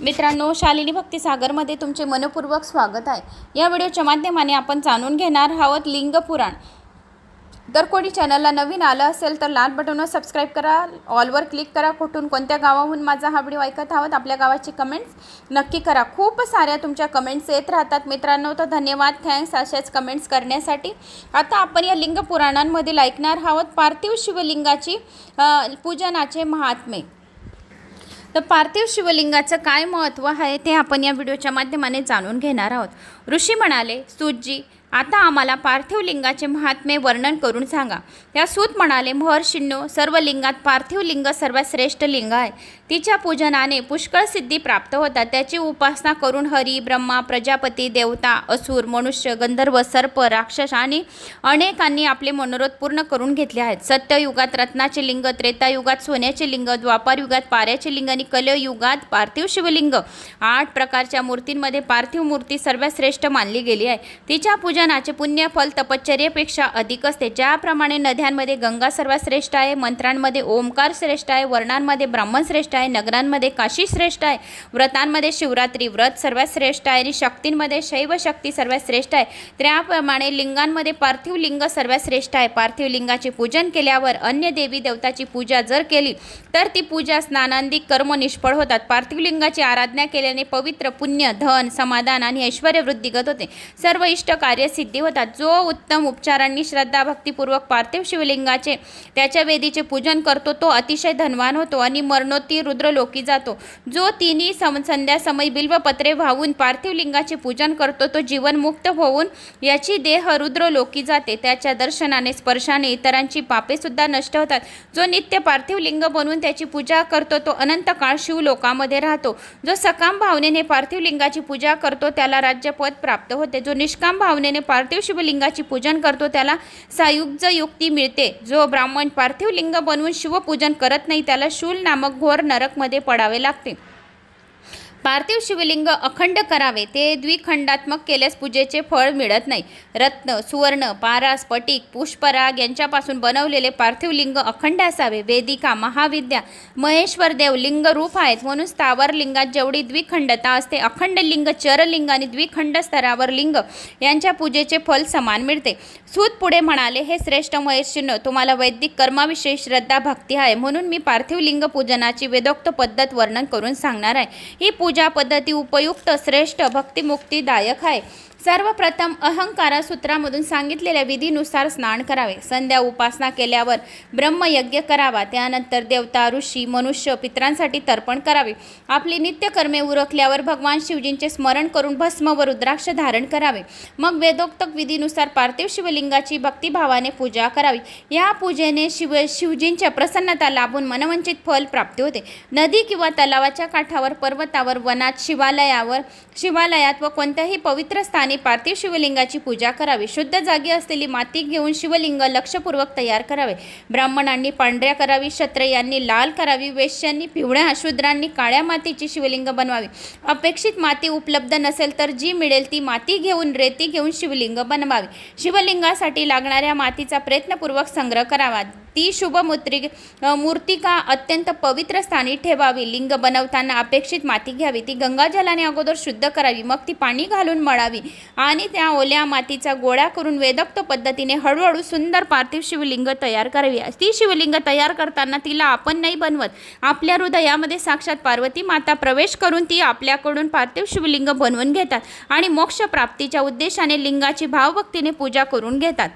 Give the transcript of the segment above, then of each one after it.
मित्रांनो शालिनी भक्तिसागरमध्ये तुमचे मनपूर्वक स्वागत आहे. या व्हिडिओच्या माध्यमाने आपण जाणून घेणार आहोत लिंग पुराण जर कोणी चॅनलला नवीन आलं असेल तर लाल बटनवर सबस्क्राईब करा ऑलवर क्लिक करा. कुठून कोणत्या गावाहून माझा हा व्हिडिओ ऐकत आहोत आपल्या गावाची कमेंट्स नक्की करा. खूप साऱ्या तुमच्या कमेंट्स येत राहतात. मित्रांनो तर धन्यवाद. थँक्स अशाच कमेंट्स करण्यासाठी आता आपण या लिंग पुराणांमधील ऐकणार आहोत पार्थिव शिवलिंगाची पूजनाचे महात्मे. तर पार्थिव शिवलिंगाचं काय महत्त्व आहे ते आपण या व्हिडिओच्या माध्यमाने जाणून घेणार आहोत. ऋषी म्हणाले सूतजी आता आम्हाला पार्थिव लिंगाचे महात्म्य वर्णन करून सांगा. त्या सूत म्हणाले महर्षींनो सर्व लिंगात पार्थिव लिंग सर्वात श्रेष्ठ लिंग आहे. तिच्या पूजनाने पुष्कळ सिद्धी प्राप्त होतात. त्याची उपासना करून हरी ब्रह्मा प्रजापती देवता असुर मनुष्य गंधर्व सर्प राक्षस आणि अनेकांनी आपले मनोरथ पूर्ण करून घेतले आहेत. सत्ययुगात रत्नाचे लिंग त्रेतायुगात सोन्याचे लिंग द्वापार युगात पाऱ्याचे लिंग आणि कलयुगात पार्थिव शिवलिंग. आठ प्रकारच्या मूर्तींमध्ये पार्थिव मूर्ती सर्वात श्रेष्ठ मानली गेली आहे. तिच्या पूजनाचे पुण्यफल तपश्चर्येपेक्षा अधिक असते. ज्याप्रमाणे नद्यांमध्ये गंगा सर्वात श्रेष्ठ आहे मंत्रांमध्ये ओंकार श्रेष्ठ आहे वर्णांमध्ये ब्राह्मण श्रेष्ठ आहे नगरांमध्ये काशी श्रेष्ठ आहे व्रतांमध्ये शिवरात्री व्रत सर्वात श्रेष्ठ आहे आणि शक्तींमध्ये शैव शक्ती सर्वात श्रेष्ठ आहे. त्याप्रमाणे लिंगांमध्ये पार्थिव लिंग सर्वात श्रेष्ठ आहे. पार्थिव लिंगाचे पूजन केल्यावर अन्य देवी देवताची पूजा जर केली तर ती पूजा स्नानांदिक कर्म निष्फळ होतात. पार्थिव लिंगाची आराधना केल्याने पवित्र पुण्य धन समाधान आणि ऐश्वर वृद्धीगत होते. सर्व इष्ट कार्य सिद्धी होतात. जो उत्तम उपचारांनी श्रद्धा भक्तिपूर्वक पार्थिव शिवलिंगाचे त्याच्या वेदीचे पूजन करतो तो अतिशय धनवान होतो आणि मरणोत्ती रुद्र लोकी जातो. जो तिन्ही सम संध्यासमय बिल्वपत्रे वाहून पार्थिव लिंगाचे पूजन करतो तो जीवनमुक्त होऊन याची देह रुद्रलोकी जाते. त्याच्या दर्शनाने स्पर्शाने इतरांची पापेसुद्धा नष्ट होतात. जो नित्य पार्थिव लिंग बनवून त्याची पूजा करतो तो अनंत काळ शिवलोकामध्ये राहतो. जो सकाम भावनेने पार्थिव लिंगाची पूजा करतो त्याला राज्यपद प्राप्त होते. जो निष्काम भावनेने पार्थिव शिवलिंगाची पूजन करतो त्याला सायुज युक्ती मिळते. जो ब्राह्मण पार्थिव लिंग बनवून शिवपूजन करत नाही त्याला शूल नामक घोर नरकमध्ये पडावे लागते. पार्थिव शिवलिंग अखंड करावे. ते द्विखंडात्मक केल्यास पूजेचे फळ मिळत नाही. रत्न सुवर्ण पारा स्फटिक पुष्पराग यांच्यापासून बनवलेले पार्थिव लिंग अखंड असावे. वेदिका महाविद्या महेश्वर देव लिंग रूप आहेत. म्हणून स्थावर लिंगात जेवढी द्विखंडता असते अखंड लिंग चरलिंग आणि द्विखंड स्तरावर लिंग यांच्या पूजेचे फल समान मिळते. सूत पुढे म्हणाले हे श्रेष्ठ महेश्वर तुम्हाला वैदिक कर्माविषयी श्रद्धा भक्ती आहे. म्हणून मी पार्थिव लिंग पूजनाची वेदोक्त पद्धत वर्णन करून सांगणार आहे. ही पूजा पद्धती उपयुक्त श्रेष्ठ भक्तिमुक्तीदायक आहे. सर्वप्रथम अहंकारा सूत्रामधून सांगितलेल्या विधीनुसार स्नान करावे. संध्या उपासना केल्यावर ब्रह्मयज्ञ करावा. त्यानंतर देवता ऋषी मनुष्य पित्रांसाठी तर्पण करावे. आपली नित्यकर्मे उरकल्यावर भगवान शिवजींचे स्मरण करून भस्म व रुद्राक्ष धारण करावे. मग वेदोक्त विधीनुसार पार्थिव शिवलिंगाची भक्तिभावाने पूजा करावी. या पूजेने शिव शिवजींच्या प्रसन्नता लाभून मनवंचित फल प्राप्ती होते. नदी किंवा तलावाच्या काठावर पर्वतावर वनात शिवालयावर शिवालयात व कोणत्याही पवित्र स्थानी पार्थिव शिवलिंगाची पूजा करावी. शुद्ध जागी असलेली माती घेऊन शिवलिंग लक्षपूर्वक तयार करावे. ब्राह्मणांनी पांढऱ्या करावी क्षत्रियांनी लाल करावी वेश्यांनी पिवळ्या शूद्रांनी काळ्या मातीची शिवलिंग बनवावी. अपेक्षित माती उपलब्ध नसेल तर जी मिळेल ती माती घेऊन रेती घेऊन शिवलिंग बनवावी. शिवलिंगासाठी लागणाऱ्या मातीचा प्रयत्नपूर्वक संग्रह करावा. ती शुभमूत्री मूर्तिका अत्यंत पवित्र स्थानी ठेवावी. लिंग बनवताना अपेक्षित माती घ्यावी. ती गंगाजलाने अगोदर शुद्ध करावी. मग ती पाणी घालून मळावी. आणि त्या ओल्या मातीचा गोळा करून वेदोक्त पद्धतीने हळूहळू सुंदर पार्थिव शिवलिंग तयार करावी. ती शिवलिंग तयार करताना तिला आपण नाही बनवत. आपल्या हृदयामध्ये साक्षात पार्वती माता प्रवेश करून ती आपल्याकडून पार्थिव शिवलिंग बनवून घेतात आणि मोक्षप्राप्तीच्या उद्देशाने लिंगाची भावभक्तीने पूजा करून घेतात.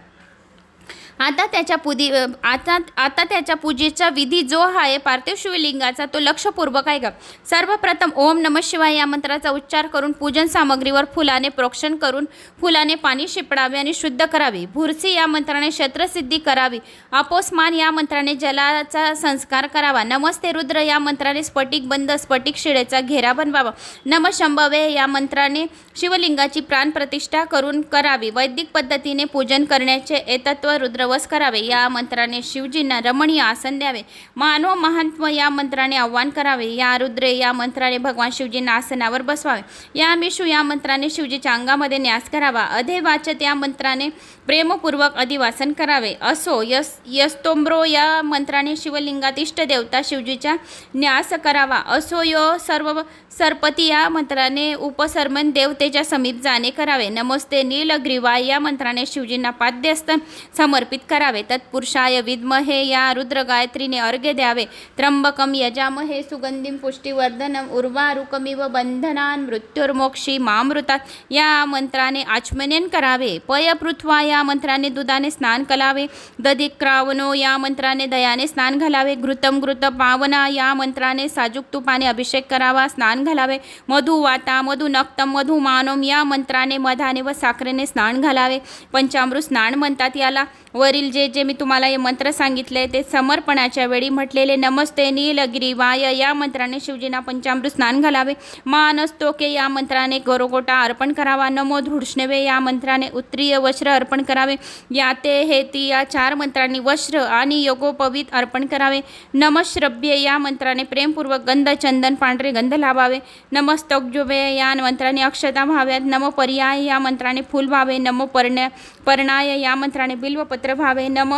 आता त्याच्या पुदी आता आता त्याच्या पूजेचा विधी जो आहे पार्थिव शिवलिंगाचा तो लक्षपूर्वक आहे का? सर्वप्रथम ओम नम शिवाय या मंत्राचा उच्चार करून पूजन सामग्रीवर फुलाने प्रोक्षण करून फुलाने पाणी शिपडावे आणि शुद्ध करावे. भुरसी या मंत्राने शत्रसिद्धी करावी. अपोस्मान या मंत्राने जलाचा संस्कार करावा. नमस्ते रुद्र या मंत्राने स्फटिक बंद स्फटिक शिळेचा घेरा बनवावा. नम शंभवे या मंत्राने शिवलिंगाची प्राणप्रतिष्ठा करून करावी. वैदिक पद्धतीने पूजन करण्याचे एतत्व रुद्र रवस करावे या मंत्राने शिवजींना रमणीय आसन द्यावे. मानव महात्म या मंत्राने आव्हान करावे. या रुद्रे या मंत्राने भगवान शिवजींना आसनावर बसवावे. या मिशू या मंत्राने शिवजीच्या अंगामध्ये न्यास करावा. अधे वाचत या मंत्राने प्रेमपूर्वक अधिवासन करावे. असो यस यस्तोम्रो या मंत्राने शिवलिंगात इष्टदेवता शिवजीचा न्यास करावा. असो यो सर्व सरपती या मंत्राने उपसर्मन देवतेच्या समीप जाणे करावे. नमस्ते नीलग्रीवा या मंत्राने शिवजींना पाद्यस्त समर्पित करावे. तत्पुरुषाय विद्महे या रुद्र गायत्रीने अर्घ्य द्यावे. त्र्यंबकम यजामहे सुगंधिम पुष्टिवर्धनम उर्वारुकमिव बंधनान मृत्युर्मोक्षी मामृतात. या मंत्राने आचमनेन करावे. पय पृथ्वा या मंत्राने दुधाने स्नान करावे दधिक्रावनो या मंत्राने दयाने स्नान घालावे. घृतम घृत पावना या मंत्राने साजूक तुपाने अभिषेक करावा स्नान घालावे. मधु वाता मधु नक्तम मधु या मंत्राने मधाने व साखरेने स्नान घालावे. पंचामृत स्नान म्हणतात याला. व वरील जे जे मी तुम्हाला हे मंत्र सांगितले ते समर्पणाच्या वेळी म्हटलेले नमस्ते नीलगिरीवाय या मंत्राने शिवजींना पंचामृत स्नान घालावे. मानस्तोके या मंत्राने गोरोगोटा अर्पण करावा. नमो धृष्णवे या मंत्राने उत्तरीय वस्त्र अर्पण करावे. या ते हे ती या चार मंत्रांनी वस्त्र आणि योगोपवीत अर्पण करावे. नमश्रभ्य या मंत्राने प्रेमपूर्वक गंध चंदन पांढरे गंध लावावे. नमस्तोग्जुवे या मंत्राने अक्षता व्हाव्यात. नमो पर्याय या मंत्राने फुल व्हावे. नमो पर्ण्य पर्णाय या मंत्राने बिल्वपत्र व्हावे. नम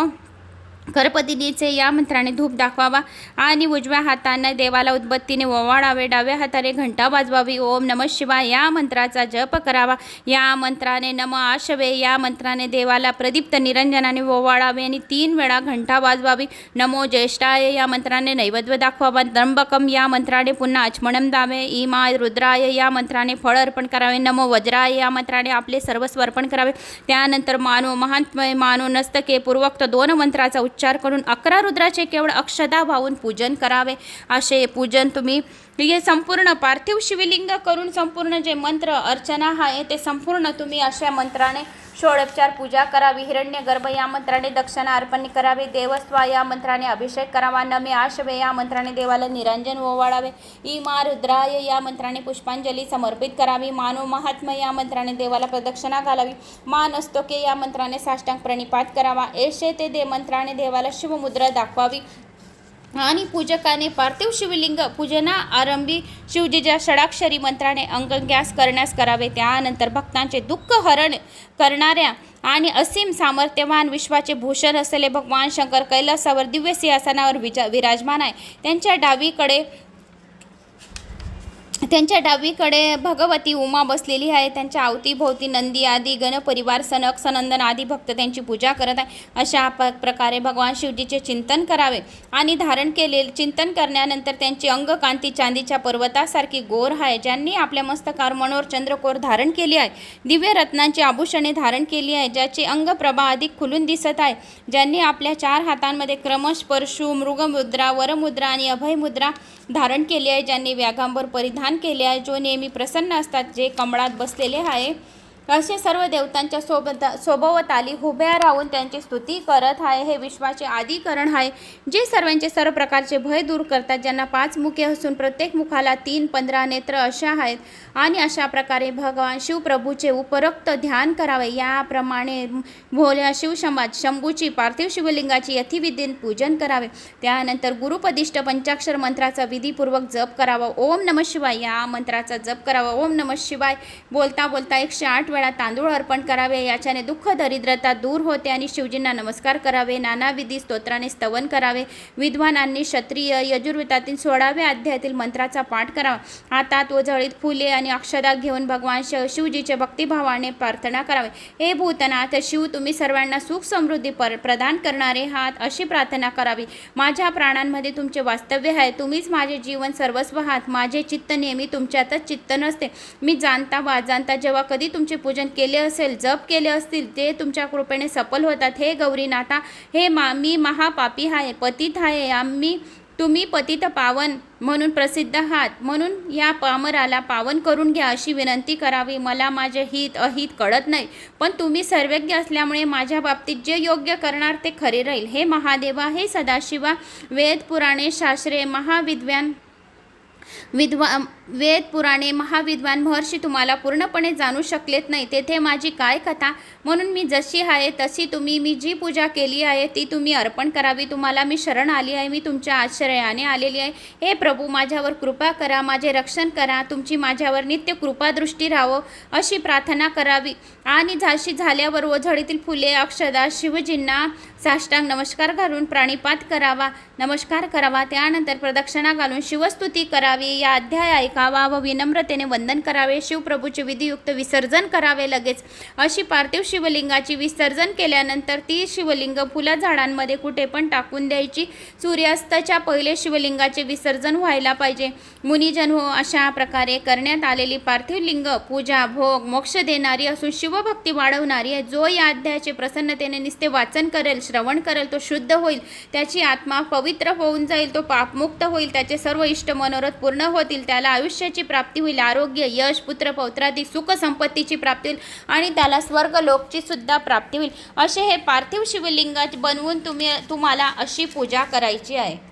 करपदिनीचे या मंत्राने धूप दाखवावा आणि उजव्या हाताने देवाला उदबत्तीने ओवाळावे डाव्या हाताने घंटा वाजवावी. ओम नम शिवाय या मंत्राचा जप करावा. या मंत्राने नम आशवे या मंत्राने देवाला प्रदीप्त निरंजनाने ओवाळावे आणि तीन वेळा घंटा वाजवावी. नमो ज्येष्ठाय या मंत्राने नैवेद्य दाखवावा. त्र्यंबकम या मंत्राने पुन्हा आचमणम दावे. इमा रुद्राय या मंत्राने फळ अर्पण करावे. नमो वज्राय या मंत्राने आपले सर्वस्व अर्पण करावे. त्यानंतर मानो महात्मय मानो नस्तके पूर्वक्त दोन मंत्राचा उच्चार करून अकरा रुद्राचे केवळ अक्षदा वाहून पूजन करावे. असे पूजन तुम्ही हे संपूर्ण पार्थिव शिवलिंग करून संपूर्ण जे मंत्र अर्चना आहे ते संपूर्ण तुम्ही अशा मंत्राने षोडोपचार पूजा करावी. हिरण्य गर्भ या मंत्राने दक्षिणा अर्पण करावी. देवस्वा या मंत्राने अभिषेक करावा. नमे आशवे या मंत्राने देवाला निरंजन ओवाळावे. इमा रुद्राय या मंत्राने पुष्पांजली समर्पित करावी. मानो महात्मा या मंत्राने देवाला प्रदक्षिणा घालावी. मान अस्तोके या मंत्राने साष्टांग प्रणिपात करावा. एशे ते दे मंत्राने देवाला शिवमुद्रा दाखवावी. आणि पूजकाने पार्थिव शिवलिंग पूजना आरंभी शिवजीच्या षडाक्षरी मंत्राने अंगग्यास करण्यास करावे. त्यानंतर भक्तांचे दुःख हरण करणाऱ्या आणि असीम सामर्थ्यवान विश्वाचे भूषण असलेले भगवान शंकर कैलासावर दिव्य सिंहासनावर विजा विराजमान आहे. त्यांच्या डावीकडे त्यांच्या डावीकडे भगवती उमा बसलेली आहे. त्यांच्या अवतीभोवती नंदी आदी गणपरिवार सनक सनंदन आदी भक्त त्यांची पूजा करत आहे अशा प प्रकारे भगवान शिवजीचे चिंतन करावे आणि धारण केले चिंतन करण्यानंतर त्यांची अंगकांती चांदीच्या पर्वतासारखी गोर आहे ज्यांनी आपल्या मस्तकावर मनोर चंद्रकोर धारण केली आहे. दिव्य रत्नांची आभूषणे धारण केली आहे ज्याची अंगप्रभा अधिक खुलून दिसत आहे. ज्यांनी आपल्या चार हातांमध्ये क्रमश परशु मृगमुद्रा वरमुद्रा आणि अभयमुद्रा धारण केली आहे ज्यांनी व्याघांबर परिधान केले आहे जो नेहमी प्रसन्न असतात जे कमळात बसलेले आहे. असे सर्व देवतांच्या सोबत सोबवताली उभ्या राहून त्यांची स्तुती करत आहे. हे विश्वाचे आदिकरण आहे. जे सर्वांचे सर्व प्रकारचे भय दूर करतात ज्यांना पाच मुखे असून प्रत्येक मुखाला तीन पंधरा नेत्र अशा आहेत. आणि अशा प्रकारे भगवान शिवप्रभूचे उपरोक्त ध्यान करावे. याप्रमाणे भोल्या शिवसमाज शंभूची पार्थिव शिवलिंगाची यथिविधीन पूजन करावे. त्यानंतर गुरुपदिष्ट पंचाक्षर मंत्राचा विधीपूर्वक जप करावा. ओम नम शिवाय या मंत्राचा जप करावा. ओम नम शिवाय बोलता बोलता एकशे आठ वेळा तांदूळ अर्पण करावे याच्याने दुःख दरिद्रता दूर होते आणि शिवजींना नमस्कार करावे नानाविधी स्तोत्राने स्तवन करावे विद्वानांनी क्षत्रिय यजुर्वेदातील सोळाव्या अध्यायातील मंत्राचा पाठ करावा. हातात व जळीत फुले आणि अक्षदा घेऊन भगवान श शिवजीचे भक्तिभावाने प्रार्थना करावे. हे भूतनाथ शिव तुम्ही सर्वांना सुख समृद्धी पर प्रदान करणारे आहात अशी प्रार्थना करावी. माझ्या प्राणांमध्ये तुमचे वास्तव्य आहे. तुम्हीच माझे जीवन सर्वस्व आहात. माझे चित्त नेहमी तुमच्यातच चित्त नसते. मी जाणता वा जाणता जेव्हा कधी तुमचे पूजन केले असेल जप केले असतील ते तुमच्या कृपेने सफल होतात. हे गौरीनाथा हे मा मी महापापी आहे पतित आहे. आम्ही तुम्ही पतित पावन म्हणून प्रसिद्ध आहात. म्हणून या पामराला पावन करून घ्या अशी विनंती करावी. मला माझे हित अहित कळत नाही. पण तुम्ही सर्वज्ञ असल्यामुळे माझ्या बाबतीत जे योग्य करणार ते खरे राहील. हे महादेवा हे सदाशिवा वेद पुराणे शास्त्रे महाविद्वान विद्वा वेद पुराणे महाविद्वान महर्षी तुम्हाला पूर्णपणे जाणू शकलेत नाही. तेथे माझी काय कथा? म्हणून मी जशी आहे तशी तुम्ही मी जी पूजा केली आहे ती तुम्ही अर्पण करावी. तुम्हाला मी शरण आली आहे मी तुमच्या आश्रयाने आलेली आहे. हे प्रभू माझ्यावर कृपा करा माझे रक्षण करा. तुमची माझ्यावर नित्य कृपादृष्टी राहावं अशी प्रार्थना करावी. आणि झाशी झाल्यावर व झडीतील फुले अक्षदा शिवजींना साष्टांग नमस्कार घालून प्राणिपात करावा. नमस्कार करावा. त्यानंतर प्रदक्षिणा घालून शिवस्तुती करावी. या अध्याय ऐका. ऐकावा व विनम्रतेने वंदन करावे शिवप्रभूचे विधियुक्त विसर्जन करावे लगेच. अशी पार्थिव शिवलिंगाची विसर्जन केल्यानंतर ती शिवलिंग फुला झाडांमध्ये कुठे पण टाकून द्यायची. सूर्यास्ताच्या पहिले शिवलिंगाचे विसर्जन व्हायला पाहिजे. मुनिजन हो अशा प्रकारे करण्यात आलेली पार्थिव लिंग पूजा भोग मोक्ष देणारी असून शिवभक्ती वाढवणारी आहे. जो या अध्यायाचे प्रसन्नतेने निस्ते वाचन करेल श्रवण करेल तो शुद्ध होईल. त्याची आत्मा पवित्र होऊन जाईल तो पापमुक्त होईल. त्याचे सर्व इष्ट मनोरथ पूर्ण होतील. त्याला आयुष्य आयुष्याची प्राप्ती होईल आरोग्य यश पुत्र पौत्रादी सुख संपत्तीची प्राप्ती होईल आणि त्याला स्वर्ग लोकची सुद्धा प्राप्ती होईल. असे हे पार्थिव शिवलिंग बनवून तुम्ही तुम्हाला अशी पूजा करायची आहे.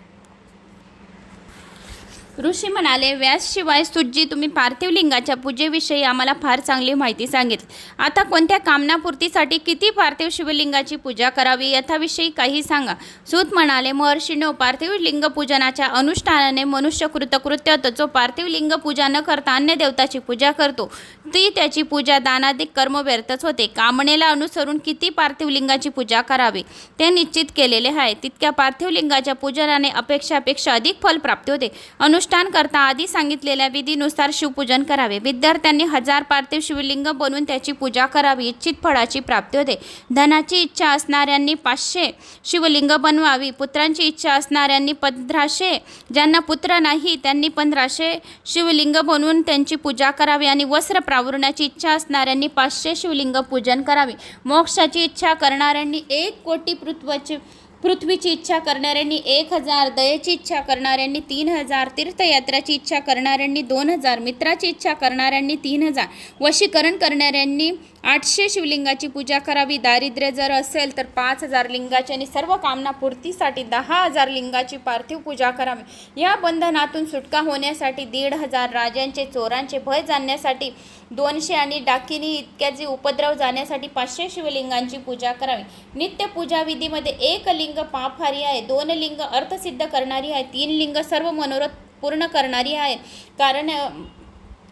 ऋषी म्हणाले व्यासशिवाय सुज्जी तुम्ही पार्थिव लिंगाच्या पूजेविषयी आम्हाला फार चांगली माहिती सांगितली. आता कोणत्या कामनापूर्तीसाठी किती पार्थिव शिवलिंगाची पूजा करावी याच्याविषयी काही सांगा. सूत म्हणाले महर्षीनो पार्थिव लिंग पूजनाच्या अनुष्ठानाने मनुष्य कृतकृत्य होतो जो पार्थिव लिंग पूजा न करता अन्य देवताची पूजा करतो ती त्याची पूजा दानादिक कर्म व्यर्थच होते. कामनेला अनुसरून किती पार्थिव लिंगाची पूजा करावी ते निश्चित केलेले आहे. तितक्या पार्थिव लिंगाच्या पूजनाने अपेक्षापेक्षा अधिक फल प्राप्त होते. अनुष्ठान करता आधी सांगितलेल्या विधीनुसार शिवपूजन करावे. विद्यार्थ्यांनी हजार पार्थिव शिवलिंग बनवून त्याची पूजा करावी इच्छित फळाची प्राप्ती होते. धनाची इच्छा असणाऱ्यांनी पाचशे शिवलिंग बनवावी पुत्रांची इच्छा असणाऱ्यांनी पंधराशे ज्यांना पुत्र नाही त्यांनी पंधराशे शिवलिंग बनवून त्यांची पूजा करावी आणि वस्त्र प्रावरण्याची इच्छा असणाऱ्यांनी पाचशे शिवलिंग पूजन करावे. मोक्षाची इच्छा करणाऱ्यांनी एक कोटी पृथ्वीचे पृथ्वीची इच्छा करणाऱ्यांनी एक हजार दयेची इच्छा करणाऱ्यांनी तीन हजार तीर्थयात्राची इच्छा करणाऱ्यांनी दोन हजार मित्राची इच्छा करणाऱ्यांनी तीन हजार वशीकरण करणाऱ्यांनी आठशे शिवलिंगाची पूजा करावी. दारिद्र्य जर असेल तर पाच हजार लिंगाची आणि सर्व कामना पूर्तीसाठी दहा हजार लिंगाची पार्थिव पूजा करावी. या बंधनातून सुटका होण्यासाठी दीड हजार राजांचे चोरांचे भय जाणण्यासाठी दोनशे आणि डाकिनी इतक्याचे उपद्रव जाण्यासाठी पाचशे शिवलिंगांची पूजा करावी. नित्य पूजा विधीमध्ये एक लिंग पापहारी आहे दोन लिंग अर्थसिद्ध करणारी आहे तीन लिंग सर्व मनोरथ पूर्ण करणारी आहे. कारण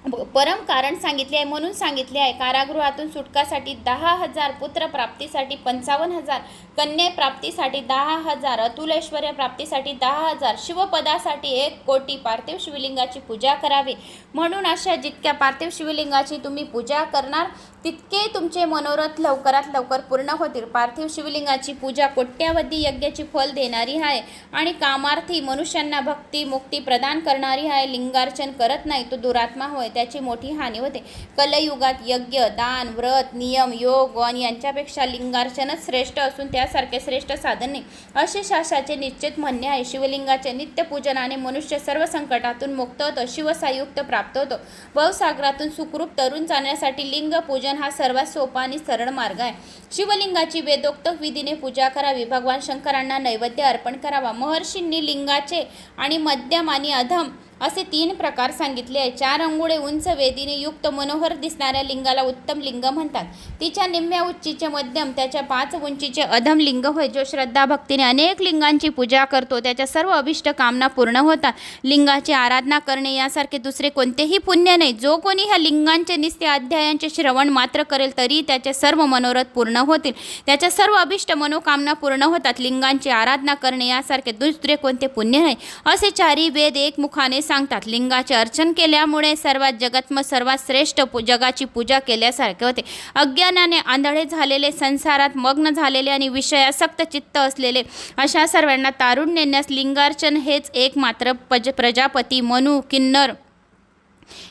परम कारण सांगितले आहे म्हणून सांगितले आहे. कारागृहातून सुटकासाठी दहा हजार पुत्र प्राप्तीसाठी पंचावन्न हजार कन्या प्राप्तीसाठी दहा हजार अतुल प्राप्तीसाठी दहा हजार शिवपदासाठी एक कोटी पार्थिव शिवलिंगाची पूजा करावी. म्हणून अशा जितक्या पार्थिव शिवलिंगाची तुम्ही पूजा करणार तितके तुमचे मनोरथ लवकरात लवकर पूर्ण होतील. पार्थिव शिवलिंगाची पूजा कोट्यावधी यज्ञाची फल देणारी आहे आणि कामार्थी मनुष्यांना भक्ती मुक्ती प्रदान करणारी आहे. लिंगार्चन करत नाही तो दुरात्मा होय त्याची मोठी हानी होते. कलयुगात यज्ञ दान व्रत नियम योग वन यांच्यापेक्षा लिंगार्चनच श्रेष्ठ असून त्यासारखे श्रेष्ठ साधन नाही. असे शास्त्राचे निश्चित म्हणणे आहे. शिवलिंगाचे नित्यपूजनाने मनुष्य सर्व संकटातून मुक्त होतो शिवसायुक्त प्राप्त होतो. भवसागरातून सुखरूप तरुण जाण्यासाठी लिंग पूजन हा सर्वात सोपा आणि सरळ मार्ग आहे. शिवलिंगाची वेदोक्त विधीने पूजा करावी. भगवान शंकरांना नैवेद्य अर्पण करावा. महर्षींनी लिंगाचे आणि मध्यम आणि अधम असे तीन प्रकार सांगितले आहे. चार अंगुळे उंच वेदीने युक्त मनोहर दिसणाऱ्या लिंगाला उत्तम लिंग म्हणतात. तिच्या निम्म्या उंचीचे मध्यम त्याच्या पाच उंचीचे अधम लिंग होय जो श्रद्धा भक्तीने अनेक लिंगांची पूजा करतो. त्याच्या सर्व अभिष्ट कामना पूर्ण होतात. लिंगाची आराधना करणे यासारखे दुसरे कोणतेही पुण्य नाही. जो कोणी ह्या लिंगांचे निस्ते अध्यायांचे श्रवण मात्र करेल तरी त्याचे सर्व मनोरथ पूर्ण होतील. त्याच्या सर्व अभिष्ट मनोकामना पूर्ण होतात. लिंगांची आराधना करणे यासारखे दुसरे कोणते पुण्य नाही. असे चारी वेद एकमुखाने सांगतात लिंगाचे अर्चन केल्यामुळे सर्वात जगत्म सर्वात श्रेष्ठ पू जगाची पूजा केल्यासारखे होते. अज्ञानाने आंधळे झालेले संसारात मग्न झालेले आणि विषयासक्त चित्त असलेले अशा सर्वांना तारुण नेण्यास लिंगार्चन हेच एक मात्र पज प्रजापती मनु किन्नर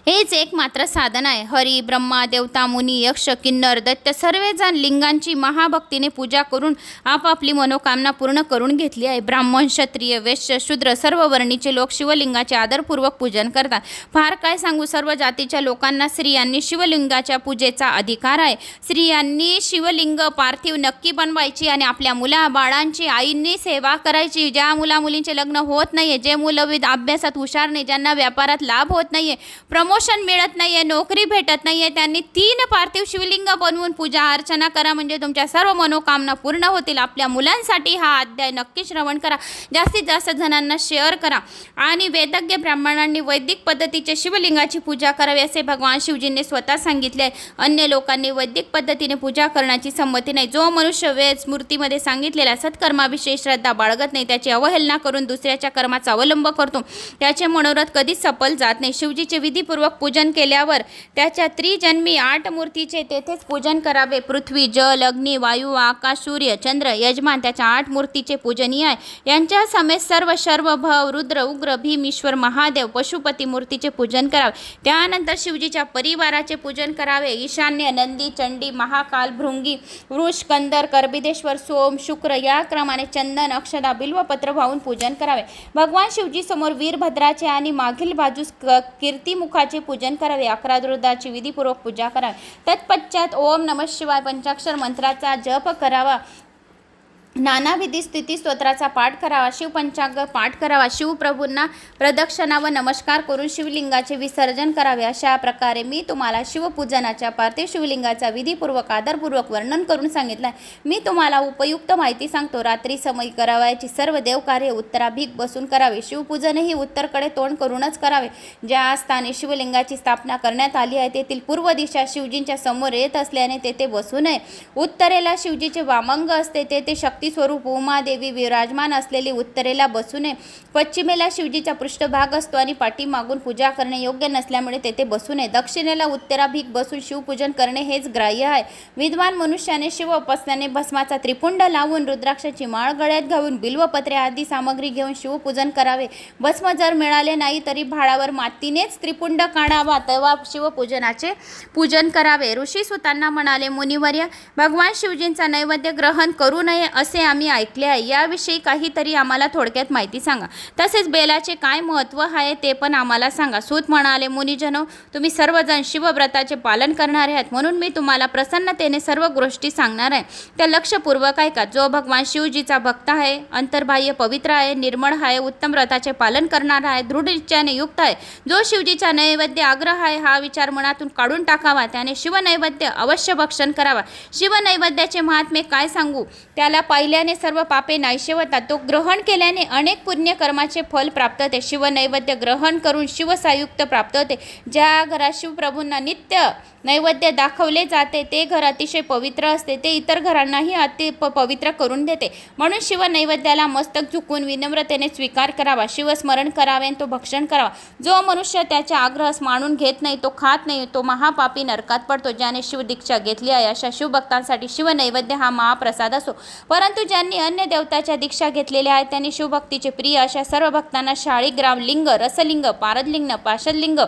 हेच एक मात्र साधन आहे. हरी ब्रह्मा देवता मुनी यक्ष किन्नर दैत्य सर्वजण लिंगांची महाभक्तीने पूजा करून आपापली मनोकामना पूर्ण करून घेतली आहे. ब्राह्मण क्षत्रिय वैश्य शूद्र सर्व वर्णीचे लोक शिवलिंगाचे आदरपूर्वक पूजन करतात. फार काय सांगू सर्व जातीच्या लोकांना स्त्रियांनी शिवलिंगाच्या पूजेचा अधिकार आहे. स्त्रियांनी शिवलिंग पार्थिव नक्की बनवायची आणि आपल्या मुला बाळांची आईंनी सेवा करायची. ज्या मुला मुलींचे लग्न होत नाही आहे जे मुलं अभ्यासात हुशार नाही ज्यांना व्यापारात लाभ होत नाही आहे प्रमोशन मिळत नाही आहे नोकरी भेटत नाही आहे त्यांनी तीन पार्थिव शिवलिंग बनवून पूजा अर्चना करा. म्हणजे तुमच्या सर्व मनोकामना पूर्ण होतील. आपल्या मुलांसाठी हा अध्याय नक्की श्रवण करा. जास्तीत जास्त जणांना शेअर करा. आणि वेदज्ञ ब्राह्मणांनी वैदिक पद्धतीचे शिवलिंगाची पूजा करावी असे भगवान शिवजींनी स्वतः सांगितले. आहे अन्य लोकांनी वैदिक पद्धतीने पूजा करण्याची संमती नाही. जो मनुष्य वेद स्मृतीमध्ये सांगितलेल्या सत्कर्माविषयी श्रद्धा बाळगत नाही त्याची अवहेलना करून दुसऱ्याच्या कर्माचा अवलंब करतो. त्याचे मनोरथ कधीच सफल जात नाही. शिवजीचे विधीपूर्वक पूजन केल्यावर त्याच्या त्रिजन्मी आठ मूर्तीचे तेथेच पूजन करावे. पृथ्वी जल अग्नी वायू आकाश सूर्य चंद्र यजमान त्याच्या आठ मूर्तीचे पूजनीय आहे. यांच्या समेत सर्व सर्व भव रुद्र उग्र भीम ईश्वर महादेव पशुपती मूर्तीचे पूजन करावे. त्यानंतर शिवजीच्या परिवाराचे पूजन करावे. ईशान्य नंदी चंडी महाकाल भृंगी वृष कंदर करबिदेश्वर सोम शुक्र या क्रमाने चंदन अक्षदा बिल्वपत्र वाहून पूजन करावे. भगवान शिवजी समोर वीरभद्राचे आणि मागील बाजूस कीर्ती मुखाचे पूजन करावे. अकरा दुर्गाची विधीपूर्वक पूजा करावी. तत्पश्चात ओम नमः शिवाय पंचाक्षर मंत्राचा जप करावा. नानाविधी स्थिती स्तोत्राचा पाठ करावा शिवपंचांग पाठ करावा शिवप्रभूंना प्रदक्षिणा व नमस्कार करून शिवलिंगाचे विसर्जन करावे अशा प्रकारे मी तुम्हाला शिवपूजनाच्या पार्थिव शिवलिंगाचा विधीपूर्वक आदरपूर्वक वर्णन करून सांगितलं आहे मी तुम्हाला उपयुक्त माहिती सांगतो. रात्री समय करावयाची सर्व देवकार्य उत्तराभिक बसून करावे. शिवपूजनही उत्तरकडे तोंड करूनच करावे. ज्या स्थानी शिवलिंगाची स्थापना करण्यात आली आहे तेथील पूर्व दिशा शिवजींच्या समोर येत असल्याने तेथे बसू नये. उत्तरेला शिवजीचे वामंग असते तेथे शक्ती स्वरूप उमादेवी विराजमान असलेली उत्तरेला बसू नये पश्चिमेला शिवजीचा पृष्ठभाग असतो आणि पाठीमागून पूजा करणे योग्य नसल्यामुळे तेथे बसू नये दक्षिणेला उत्तराभिक बसून शिवपूजन करणे हेच ग्राह्य आहे. विद्वान मनुष्याने शिव उपासनाने भस्माचा त्रिपुंड लावून रुद्राक्षाची माळ गळ्यात घालून बिल्वपत्रे आदी सामग्री घेऊन शिवपूजन करावे. भस्म जर मिळाले नाही तरी भाडावर मातीनेच त्रिपुंड काढावा तेव्हा शिवपूजनाचे पूजन करावे. ऋषी सुतांना म्हणाले मुनिवर्य भगवान शिवजींचा नैवेद्य ग्रहण करू नये असे आम्ही ऐकले आहे. याविषयी काहीतरी आम्हाला थोडक्यात माहिती सांगा. तसेच बेलाचे काय महत्त्व आहे ते पण आम्हाला सांगा. सूत म्हणाले मुनिजनो तुम्ही सर्वजण शिवव्रताचे पालन करणारे आहात. म्हणून मी तुम्हाला प्रसन्नतेने सर्व गोष्टी सांगणार आहे. त्या लक्षपूर्वक ऐका. जो भगवान शिवजीचा भक्त आहे अंतर्बाह्य पवित्र आहे निर्मळ आहे उत्तम व्रताचे पालन करणारा आहे दृढ इच्छाने युक्त आहे जो शिवजीचा नैवेद्य आग्रह आहे हा विचार मनातून काढून टाकावा. त्याने शिवनैवेद्य अवश्य भक्षण करावा. शिवनैवेद्याचे महात्मे काय सांगू? त्याला पाहिल्याने सर्व पापे नाहीसे होतात. तो ग्रहण केल्याने अनेक पुण्यकर्माचे फल प्राप्त होते. शिवनैवेद्य ग्रहण करून शिवसायुक्त प्राप्त होते. ज्या घरात शिवप्रभूंना नित्य नैवेद्य दाखवले जाते ते घर अतिशय पवित्र असते. ते इतर घरांनाही अति प पवित्र करून देते. म्हणून शिवनैवेद्याला मस्तक झुकून विनम्रतेने स्वीकार करावा. शिवस्मरण करावे आणि तो भक्षण करावा. जो मनुष्य त्याच्या आग्रहास मानून घेत नाही तो खात नाही तो महापापी नरकात पडतो. ज्याने शिवदीक्षा घेतली आहे अशा शिवभक्तांसाठी शिवनैवेद्य हा महाप्रसाद असो. परंतु ज्यांनी अन्य देवताच्या दीक्षा घेतलेल्या आहेत त्यांनी शिवभक्तीचे प्रिय अशा सर्व भक्तांना शाळीग्राम लिंग रसलिंग पारदलिंग पाशदलिंग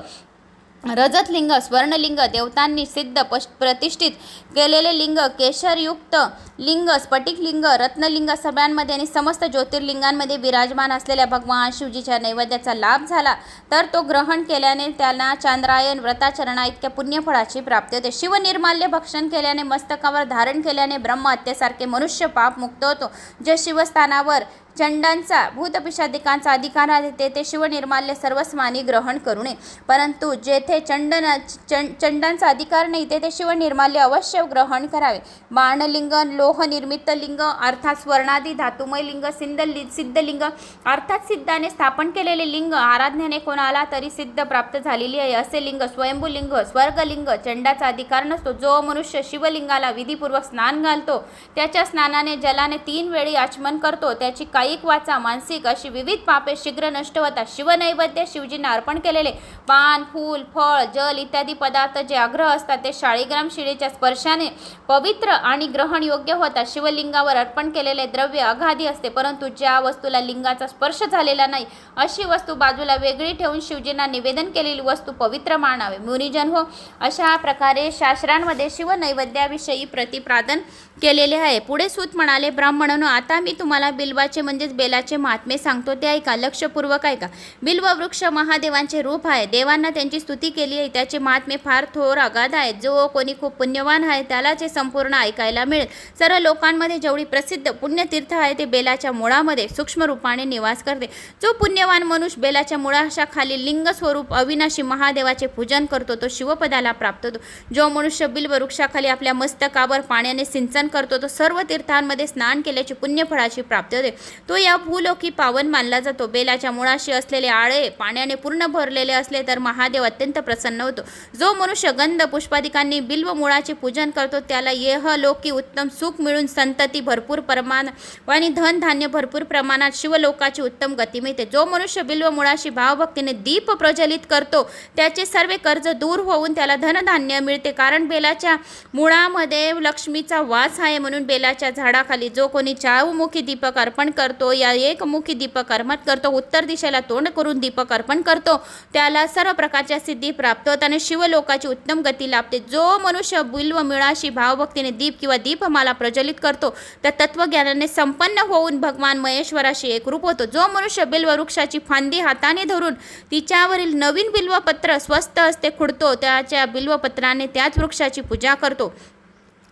रजतलिंग स्वर्णलिंग देवतांनी सिद्ध पश प्रतिष्ठित केलेले लिंग केशरयुक्त लिंग स्फटिकलिंग रत्नलिंग सगळ्यांमध्ये आणि समस्त ज्योतिर्लिंगांमध्ये विराजमान असलेल्या भगवान शिवजीच्या नैवेद्याचा लाभ झाला. तर तो ग्रहण केल्याने त्यांना चांद्रायन व्रताचरणा इतक्या पुण्यफळाची प्राप्ती होते. शिवनिर्माल्य भक्षण केल्याने मस्तकावर धारण केल्याने ब्रह्म हत्येसारखे मनुष्य पाप मुक्त होतो. जे शिवस्थानावर चंडांचा भूतपिशादिकांचा अधिकार आहे. तेथे शिवनिर्माल्य सर्वस्मानी ग्रहण करू नये. परंतु जेथे चंडन चं चंडांचा अधिकार नाही तेथे शिवनिर्माल्य अवश्य ग्रहण करावे. बाणलिंग लोहनिर्मित लिंग अर्थात स्वर्णादी धातुमय लिंग सिद्ध सिद्धलिंग अर्थात सिद्धाने स्थापन केलेले लिंग आराधनेने कोणाला तरी सिद्ध प्राप्त झालेली आहे. असे लिंग स्वयंभूलिंग स्वर्गलिंग चंडाचा अधिकार नसतो. जो मनुष्य शिवलिंगाला विधीपूर्वक स्नान घालतो त्याच्या स्नानाने जलाने तीन वेळी आचमन करतो. त्याची कायिक वाचा मानसिक अशी विविध पापे शीघ्र नष्ट होतात. शिवनैवेद्य शिवजींना अर्पण केलेले पान फूल फळ जल इत्यादी पदार्थ जे आग्रह असतात ते शाळीग्राम शिळेच्या स्पर्शाने पवित्र आणि ग्रहण योग्य होतात. शिवलिंगावर अर्पण केलेले द्रव्य अगाधी असते परंतु ज्या वस्तूला लिंगाचा स्पर्श झालेला नाही अशी वस्तू बाजूला वेगळी ठेवून शिवजींना निवेदन केलेली वस्तू पवित्र मानावे. मुनिजन हो अशा प्रकारे शास्त्रांमध्ये शिवनैवेद्याविषयी प्रतिपादन केलेले आहे. पुढे सूत म्हणाले ब्राह्मणांनो आता मी तुम्हाला बिल्वाचे म्हणजे म्हणजेच बेलाचे महात्मे सांगतो ते ऐका लक्षपूर्वक ऐका. बिल्व वृक्ष महादेवांचे रूप आहे. देवांना त्यांची स्तुती केली आहे. त्याचे महात्मे फार थोर अगाध आहेत. जो कोणी खूप पुण्यवान आहे त्याला हे संपूर्ण ऐकायला मिळेल. सर्व लोकांमध्ये जेवढी प्रसिद्ध पुण्यतीर्थ आहे ते बेलाच्या मुळामध्ये सूक्ष्म रूपाने निवास करते. जो पुण्यवान मनुष्य बेलाच्या मुळाशाखाली लिंग स्वरूप अविनाशी महादेवाचे पूजन करतो तो शिवपदाला प्राप्त होतो. जो मनुष्य बिल्व वृक्षाखाली आपल्या मस्तकावर पाण्याने सिंचन करतो तो सर्व तीर्थांमध्ये स्नान केल्याची पुण्यफळाची प्राप्ती होते. तो या भूलोकी पावन मानला जातो. बेलाच्या मुळाशी असलेले आळे पाण्याने पूर्ण भरलेले असले तर महादेव अत्यंत प्रसन्न होतो. जो मनुष्य गंध पुष्पादिकांनी बिल्व मुळाचे पूजन करतो त्याला येह लोकी उत्तम सुख मिळून संतती भरपूर प्रमाण आणि धनधान्य भरपूर प्रमाणात शिवलोकाची उत्तम गती मिळते. जो मनुष्य बिल्व मुळाशी भावभक्तीने दीप प्रज्वलित करतो त्याचे सर्व कर्ज दूर होऊन त्याला धनधान्य मिळते. कारण बेलाच्या मुळामध्ये लक्ष्मीचा वास आहे म्हणून बेलाच्या झाडाखाली जो कोणी चारमुखी दीपक अर्पण करतो या एकमुखी दीपक अर्पण करतो. उत्तर दिशेला तोंड करून दीपक अर्पण करतो. त्याला सर्व प्रकारच्या सिद्धी प्राप्त होत आणि शिवलोकाची उत्तम गती लाभते. जो मनुष्य बिल्व मिळाशी भावभक्तीने दीप किंवा दीपमाला प्रज्वलित करतो त्या तत्वज्ञानाने संपन्न होऊन भगवान महेश्वराशी एकरूप होतो. जो मनुष्य बिल्व वृक्षाची फांदी हाताने धरून तिच्यावरील नवीन बिल्वपत्र स्वस्त असते खुडतो त्याच्या बिल्वपत्राने त्याच वृक्षाची पूजा करतो.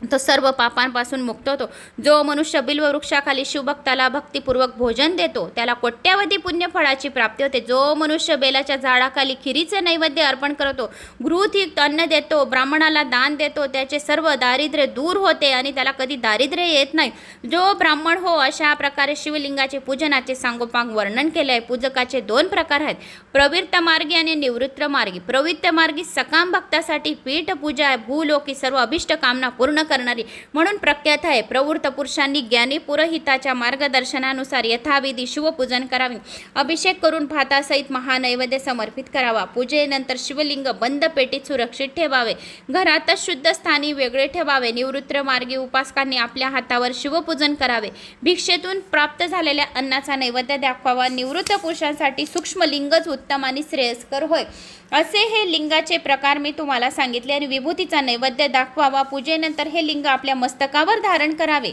तो सर्व पापांपासून मुक्त होतो. जो मनुष्य बिल्व वृक्षाखाली शिवभक्ताला भक्तिपूर्वक भोजन देतो त्याला कोट्यावधी पुण्यफळाची प्राप्ती होते. जो मनुष्य बेलाच्या झाडाखाली खिरीचे नैवेद्य अर्पण करतो गृहयुक्त अन्न देतो ब्राह्मणाला दान देतो त्याचे सर्व दारिद्र्य दूर होते आणि त्याला कधी दारिद्र्य येत नाही. जो ब्राह्मण हो अशा प्रकारे शिवलिंगाचे पूजनाचे सांगोपांग वर्णन केले आहे. पूजकाचे दोन प्रकार आहेत. प्रवृत्त मार्गी आणि निवृत्त मार्गी. प्रवृत्त मार्गी सकाम भक्तासाठी पीठ पूजा आहे. भूलोकी सर्व अभिष्ट कामना पूर्ण करणारी. म्हणून प्रख्यात आहे. प्रवृत्त पुरुषांनी ज्ञानी पुरोहिताच्या मार्गदर्शनानुसार यथाविधी शिवपूजन करावे. अभिषेक करून भातासहित महानैवेद्य समर्पित करावा. पूजेनंतर शिवलिंग बंद पेटीत सुरक्षित ठेवावे. घरातच शुद्ध स्थानी वेगळे ठेवावे. निवृत्त मार्गी उपासकांनी आपल्या हातावर शिवपूजन करावे. भिक्षेतून प्राप्त झालेल्या अन्नाचा नैवेद्य दाखवावा. निवृत्त पुरुषांसाठी सूक्ष्मलिंगच उत्तम आणि श्रेयस्कर होय. असे हे लिंगाचे प्रकार मी तुम्हाला सांगितले आणि विभूतीचा नैवेद्य दाखवावा. पूजेनंतर हे लिंग आपल्या मस्तकावर धारण करावे.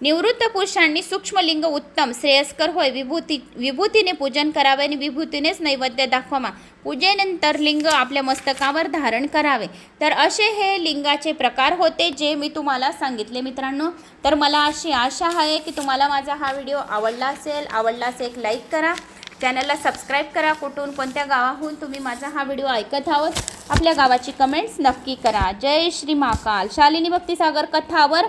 निवृत्त पुरुषांनी सूक्ष्मलिंग उत्तम श्रेयस्कर होय विभूती विभूतीने पूजन करावे आणि विभूतीनेच नैवेद्य दाखवावा. पूजेनंतर लिंग आपल्या मस्तकावर धारण करावे. तर असे हे लिंगाचे प्रकार होते जे मी तुम्हाला सांगितले मित्रांनो. तर मला अशी आशा आहे की तुम्हाला माझा हा व्हिडिओ आवडला असेल. आवडला असेल एक लाईक करा. चॅनलला सबस्क्राईब करा. कुठून कोणत्या गावाहून तुम्ही माझा हा व्हिडिओ ऐकत आहोत आपल्या गावाची कमेंट्स नक्की करा. जय श्री महाकाल. शालिनी भक्तिसागर कथावर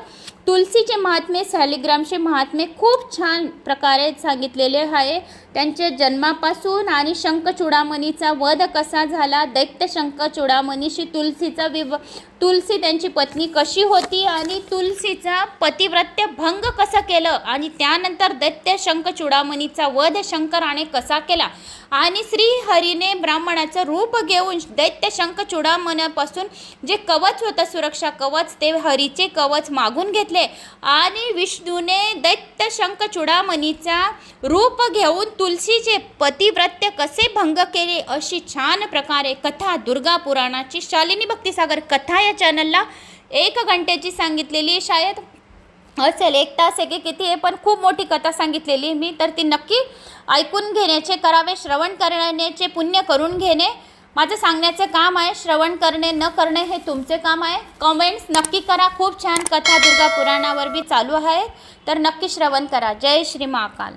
तुलसीचे महात्मे शालिग्रामचे महात्मे खूप छान प्रकारे सांगितलेले आहे. त्यांचे जन्मापासून आणि शंख चुडामणीचा वध कसा झाला दैत्य शंख चुडामणीशी तुलसीचा विव तुलसी त्यांची पत्नी कशी होती आणि तुलसीचा पतिव्रत्य भंग कसं केलं आणि त्यानंतर दैत्य शंख चुडामणीचा वध शंकराने कसा केला आणि श्रीहरीने ब्राह्मणाचं रूप घेऊन दैत्य शंख चुडामण्यापासून जे कवच होतं सुरक्षा कवच ते हरीचे कवच मागून घेतले आणि विष्णूने दैत्य शंख चुडामणीचा रूप घेऊन तुलसीचे पतिव्रत्य कसे भंग केले? अशी छान प्रकारे कथा दुर्गा पुराणाची शालिनी भक्तिसागर कथा या चॅनलला एक घंट्याची सांगितलेली शायद असेल एक तास आहे की किती आहे पण खूप मोठी कथा सांगितलेली आहे मी. तर ती नक्की ऐकून घेण्याचे करावे श्रवण करण्याचे पुण्य करून घेणे. माझं सांगण्याचं काम आहे श्रवण करणे न करणे हे तुमचे काम आहे. कमेंट्स नक्की करा. खूप छान कथा दुर्गा पुराणावर बी चालू आहे. तर नक्की श्रवण करा. जय श्री महाकाल.